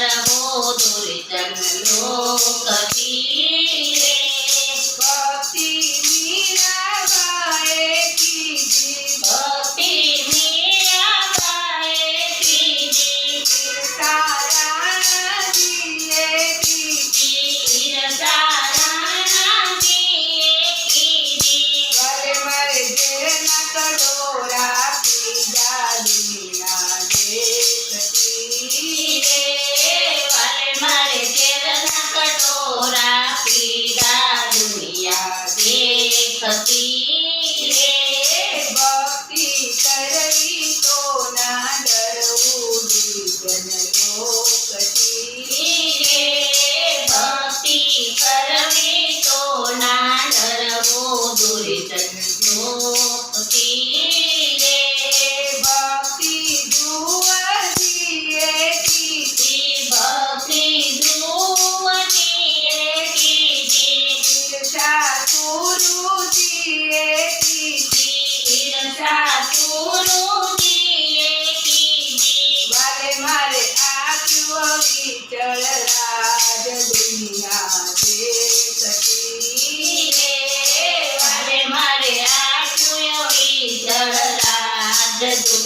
తరవో దురితనలో కపీ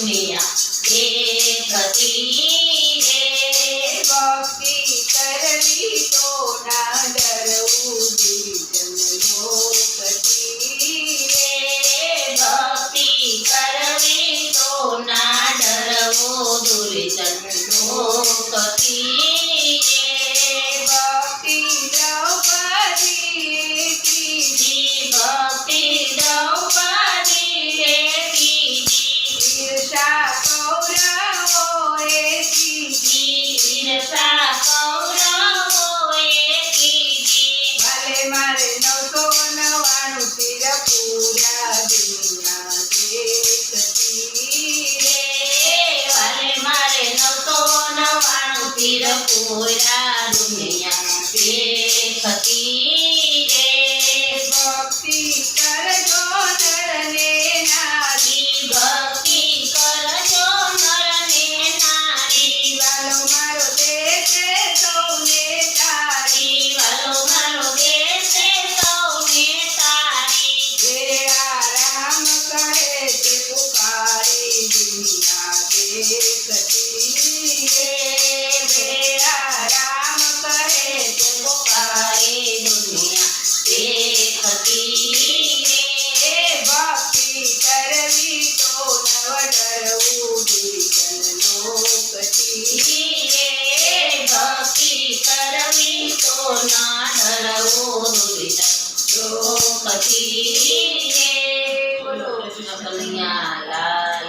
મિયા દેવતી રે ભક્તિ કરવી તો ના ડરવું કરવી તો ના ડરવો દુર્જન લોકથી શિરપુરા દુનિયા દેખતી રે ભક્તિ પછી બોલો કૃષ્ણ કલ્યાણ લાલ